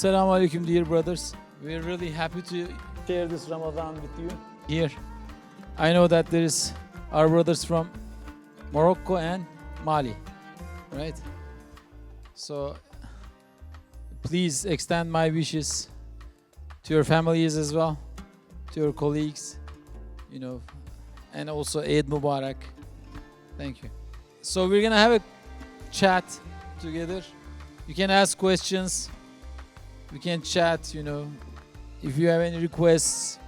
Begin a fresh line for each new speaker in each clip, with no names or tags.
Assalamu alaikum, dear brothers. We're really happy to share this Ramadan with you here. I know that there is our brothers from Morocco and Mali, right? So please extend my wishes to your families as well, to your colleagues, you know, and also Eid Mubarak. Thank you. So we're gonna have a chat together. You can ask questions. We can chat, you know. If you have any requests,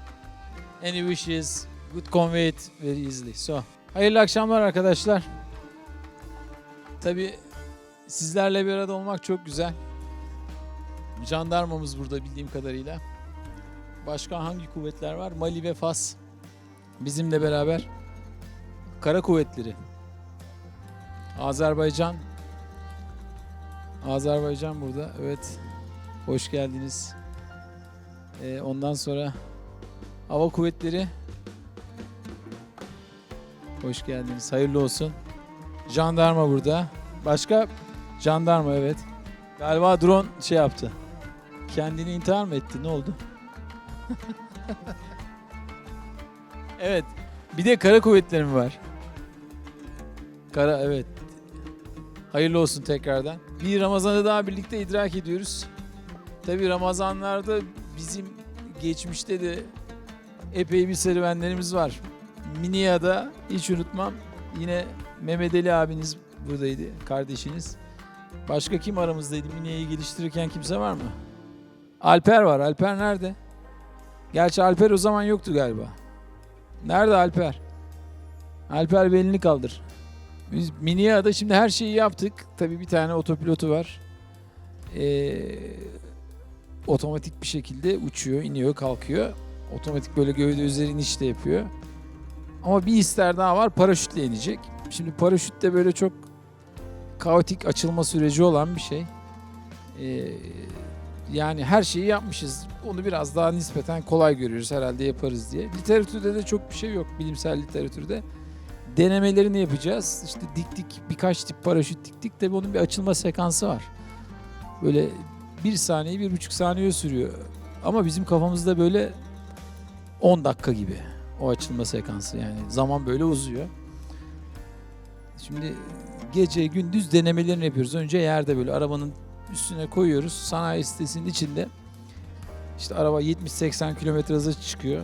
any wishes, good convey it very easily. So, hayırlı akşamlar arkadaşlar. Tabii sizlerle bir arada olmak çok güzel. Jandarmamız burada bildiğim kadarıyla. Başka hangi kuvvetler var? Mali ve Fas bizimle beraber. Kara kuvvetleri. Azerbaycan. Azerbaycan burada. Evet. Hoş geldiniz. Ee, ondan sonra Hava Kuvvetleri. Hoş geldiniz. Hayırlı olsun. Jandarma burada. Başka? Jandarma evet. Galiba drone şey yaptı. Kendini intihar mı etti? Ne oldu? evet. Bir de kara kuvvetleri mi var? Kara evet. Hayırlı olsun tekrardan. Bir Ramazan'ı daha birlikte idrak ediyoruz. Tabii Ramazanlarda bizim geçmişte de epey bir serüvenlerimiz var. Minia'da hiç unutmam yine Mehmet Ali abiniz buradaydı, kardeşiniz. Başka kim aramızdaydı? Minia'yı geliştirirken kimse var mı? Alper var. Alper nerede? Gerçi Alper o zaman yoktu galiba. Nerede Alper? Alper belini kaldır. Biz Minia'da şimdi her şeyi yaptık. Tabii bir tane otopilotu var. Ee, otomatik bir şekilde uçuyor, iniyor, kalkıyor. Otomatik böyle gövde üzeri iniş de yapıyor. Ama bir ister daha var paraşütle inecek. Şimdi paraşüt de böyle çok kaotik açılma süreci olan bir şey. Ee, yani her şeyi yapmışız. Onu biraz daha nispeten kolay görüyoruz herhalde yaparız diye. Literatürde de çok bir şey yok bilimsel literatürde. Denemelerini yapacağız. İşte diktik birkaç tip paraşüt diktik. Tabii onun bir açılma sekansı var. Böyle bir saniye, bir buçuk saniye sürüyor. Ama bizim kafamızda böyle 10 dakika gibi o açılma sekansı yani zaman böyle uzuyor. Şimdi gece gündüz denemelerini yapıyoruz. Önce yerde böyle arabanın üstüne koyuyoruz. Sanayi sitesinin içinde işte araba 70-80 km hıza çıkıyor.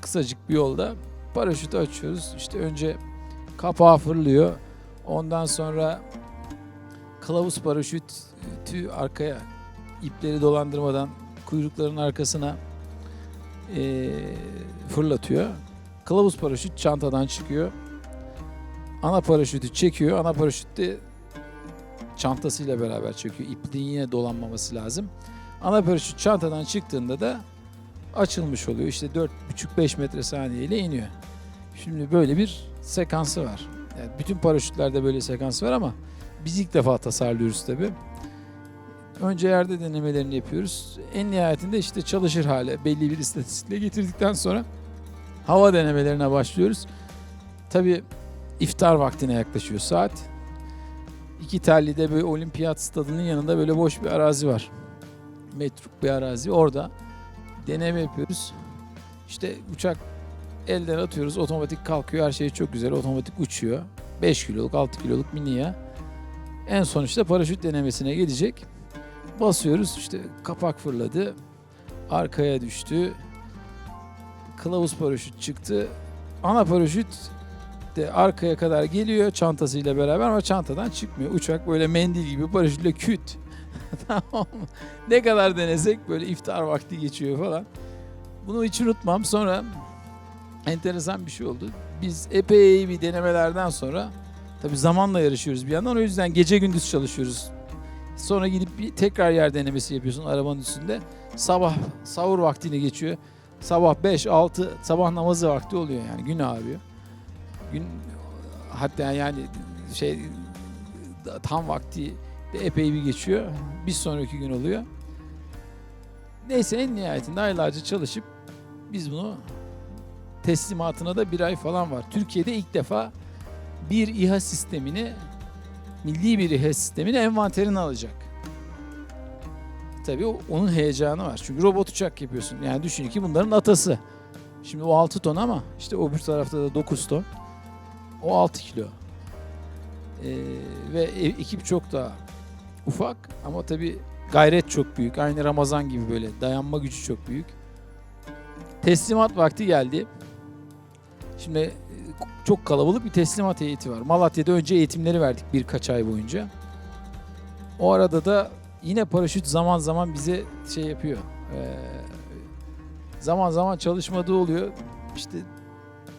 Kısacık bir yolda paraşütü açıyoruz. İşte önce kapağı fırlıyor. Ondan sonra kılavuz paraşütü arkaya ipleri dolandırmadan kuyrukların arkasına eee, fırlatıyor. Kılavuz paraşüt çantadan çıkıyor. Ana paraşütü çekiyor. Ana paraşüt de çantasıyla beraber çekiyor. İpliğin yine dolanmaması lazım. Ana paraşüt çantadan çıktığında da açılmış oluyor. İşte 4,5-5 metre saniyeyle iniyor. Şimdi böyle bir sekansı var. Yani bütün paraşütlerde böyle sekans var ama biz ilk defa tasarlıyoruz tabii. Önce yerde denemelerini yapıyoruz. En nihayetinde işte çalışır hale belli bir istatistikle getirdikten sonra hava denemelerine başlıyoruz. Tabii iftar vaktine yaklaşıyor saat. İki tellide böyle olimpiyat stadının yanında böyle boş bir arazi var. Metruk bir arazi. Orada deneme yapıyoruz. İşte uçak elden atıyoruz. Otomatik kalkıyor. Her şey çok güzel. Otomatik uçuyor. 5 kiloluk 6 kiloluk miniye. En son işte paraşüt denemesine gelecek. Basıyoruz işte kapak fırladı. Arkaya düştü. Kılavuz paraşüt çıktı. Ana paraşüt de arkaya kadar geliyor çantasıyla beraber ama çantadan çıkmıyor. Uçak böyle mendil gibi paraşütle küt. tamam? Ne kadar denesek böyle iftar vakti geçiyor falan. Bunu hiç unutmam. Sonra enteresan bir şey oldu. Biz epey bir denemelerden sonra tabi zamanla yarışıyoruz bir yandan. O yüzden gece gündüz çalışıyoruz. Sonra gidip bir tekrar yer denemesi yapıyorsun arabanın üstünde. Sabah sahur vaktini geçiyor. Sabah 5-6 sabah namazı vakti oluyor yani gün ağrıyor. Gün hatta yani şey tam vakti de epey bir geçiyor. Bir sonraki gün oluyor. Neyse en nihayetinde aylarca çalışıp biz bunu teslimatına da bir ay falan var. Türkiye'de ilk defa bir İHA sistemini milli bir İHA sistemini envanterine alacak. tabii onun heyecanı var. Çünkü robot uçak yapıyorsun. Yani düşün ki bunların atası. Şimdi o 6 ton ama işte o bir tarafta da 9 ton. O 6 kilo. Ee, ve e- ekip çok daha ufak ama tabii gayret çok büyük. Aynı Ramazan gibi böyle dayanma gücü çok büyük. Teslimat vakti geldi. Şimdi çok kalabalık bir teslimat heyeti var. Malatya'da önce eğitimleri verdik birkaç ay boyunca. O arada da yine paraşüt zaman zaman bize şey yapıyor. Ee, zaman zaman çalışmadığı oluyor. İşte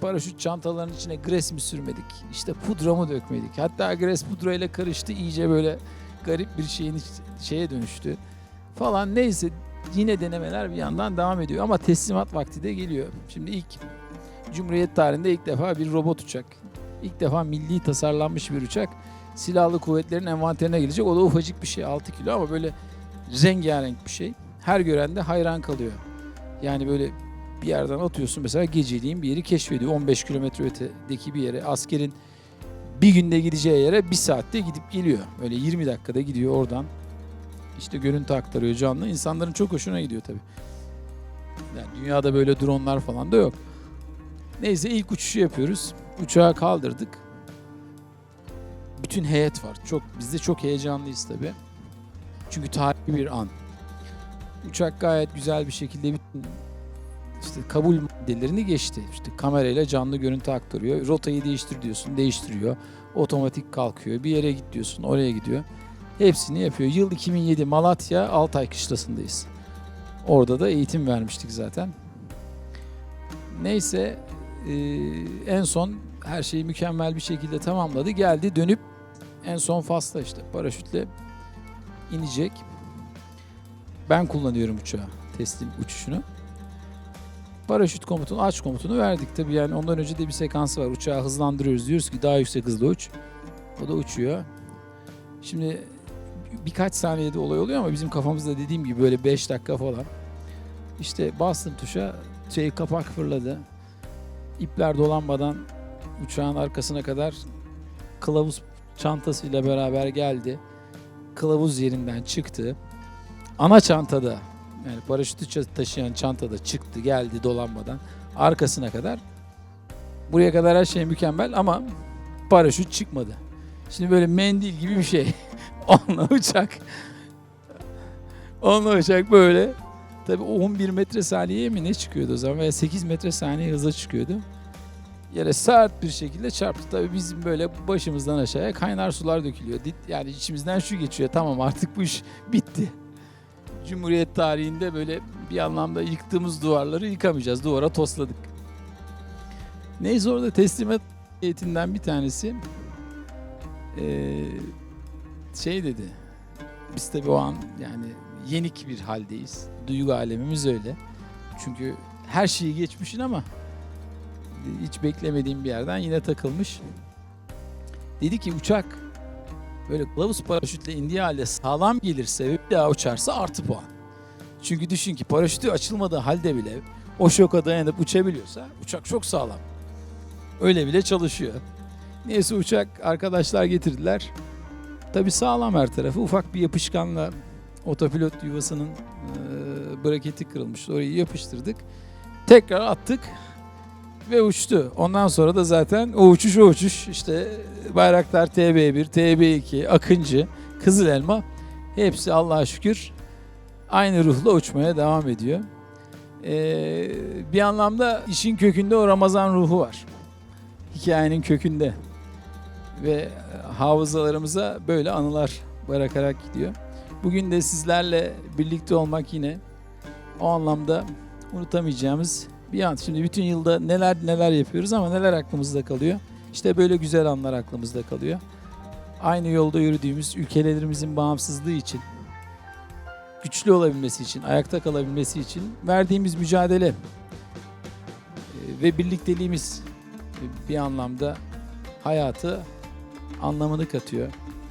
paraşüt çantalarının içine gres mi sürmedik? İşte pudra mı dökmedik? Hatta gres pudra ile karıştı iyice böyle garip bir şeyin şeye dönüştü falan. Neyse yine denemeler bir yandan devam ediyor ama teslimat vakti de geliyor. Şimdi ilk Cumhuriyet tarihinde ilk defa bir robot uçak. İlk defa milli tasarlanmış bir uçak silahlı kuvvetlerin envanterine gelecek. O da ufacık bir şey 6 kilo ama böyle rengarenk bir şey. Her gören de hayran kalıyor. Yani böyle bir yerden atıyorsun mesela geceliğin bir yeri keşfediyor. 15 kilometre ötedeki bir yere askerin bir günde gideceği yere bir saatte gidip geliyor. Öyle 20 dakikada gidiyor oradan. İşte görüntü aktarıyor canlı. İnsanların çok hoşuna gidiyor tabii. Yani dünyada böyle dronlar falan da yok. Neyse ilk uçuşu yapıyoruz. Uçağı kaldırdık. Bütün heyet var. Çok biz de çok heyecanlıyız tabii. Çünkü tarihi bir an. Uçak gayet güzel bir şekilde bütün işte kabul maddelerini geçti. İşte kamerayla canlı görüntü aktarıyor. Rotayı değiştir diyorsun, değiştiriyor. Otomatik kalkıyor. Bir yere git diyorsun, oraya gidiyor. Hepsini yapıyor. Yıl 2007 Malatya Altay Kışlası'ndayız. Orada da eğitim vermiştik zaten. Neyse en son her şeyi mükemmel bir şekilde tamamladı. Geldi dönüp en son fasla işte paraşütle inecek. Ben kullanıyorum uçağı teslim uçuşunu. Paraşüt komutunu aç komutunu verdik tabii yani ondan önce de bir sekansı var. Uçağı hızlandırıyoruz diyoruz ki daha yüksek hızla uç. O da uçuyor. Şimdi birkaç saniyede olay oluyor ama bizim kafamızda dediğim gibi böyle 5 dakika falan. İşte bastım tuşa şey kapak fırladı. İpler dolanmadan uçağın arkasına kadar kılavuz çantasıyla beraber geldi. Kılavuz yerinden çıktı. Ana çantada yani paraşütü taşıyan çantada çıktı geldi dolanmadan arkasına kadar. Buraya kadar her şey mükemmel ama paraşüt çıkmadı. Şimdi böyle mendil gibi bir şey. Onunla uçak. Onunla uçak böyle. Tabii 11 metre saniyeye mi ne çıkıyordu o zaman veya 8 metre saniye hıza çıkıyordu. Yere sert bir şekilde çarptı. Tabii bizim böyle başımızdan aşağıya kaynar sular dökülüyor. Yani içimizden şu geçiyor. Tamam artık bu iş bitti. Cumhuriyet tarihinde böyle bir anlamda yıktığımız duvarları yıkamayacağız. Duvara tosladık. Neyse orada teslimat heyetinden bir tanesi eee, şey dedi. Biz tabii o an yani yenik bir haldeyiz. Duygu alemimiz öyle. Çünkü her şeyi geçmişin ama hiç beklemediğim bir yerden yine takılmış. Dedi ki uçak böyle kılavuz paraşütle indiği halde sağlam gelirse ve bir daha uçarsa artı puan. Çünkü düşün ki paraşütü açılmadığı halde bile o şoka dayanıp uçabiliyorsa uçak çok sağlam. Öyle bile çalışıyor. Neyse uçak arkadaşlar getirdiler. Tabi sağlam her tarafı. Ufak bir yapışkanla otopilot yuvasının e, braketi kırılmıştı. Orayı yapıştırdık. Tekrar attık ve uçtu. Ondan sonra da zaten o uçuş o uçuş işte Bayraktar TB1, TB2, Akıncı, Kızıl Elma hepsi Allah'a şükür aynı ruhla uçmaya devam ediyor. Ee, bir anlamda işin kökünde o Ramazan ruhu var. Hikayenin kökünde. Ve hafızalarımıza böyle anılar bırakarak gidiyor. Bugün de sizlerle birlikte olmak yine o anlamda unutamayacağımız bir an. Şimdi bütün yılda neler neler yapıyoruz ama neler aklımızda kalıyor? İşte böyle güzel anlar aklımızda kalıyor. Aynı yolda yürüdüğümüz ülkelerimizin bağımsızlığı için, güçlü olabilmesi için, ayakta kalabilmesi için verdiğimiz mücadele e, ve birlikteliğimiz bir anlamda hayatı anlamını katıyor,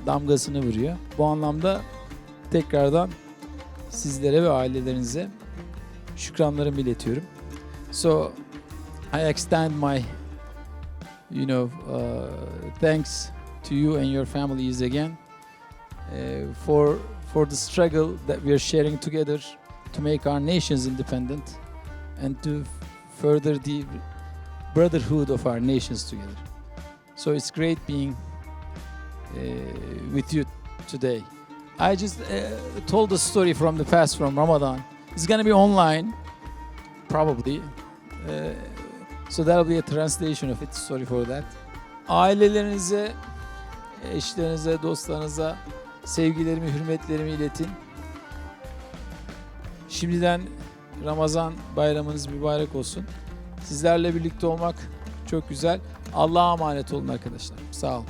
damgasını vuruyor. Bu anlamda tekrardan sizlere ve ailelerinize şükranlarımı iletiyorum. So I extend my, you know, uh, thanks to you and your families again uh, for for the struggle that we are sharing together to make our nations independent and to further the brotherhood of our nations together. So it's great being uh, with you today. I just uh, told the story from the past from Ramadan. It's gonna be online, probably. Uh, so that'll be a translation of it. Sorry for that. Ailelerinize, eşlerinize, dostlarınıza sevgilerimi, hürmetlerimi iletin. Şimdiden Ramazan bayramınız mübarek olsun. Sizlerle birlikte olmak çok güzel. Allah'a emanet olun arkadaşlar. Sağ olun.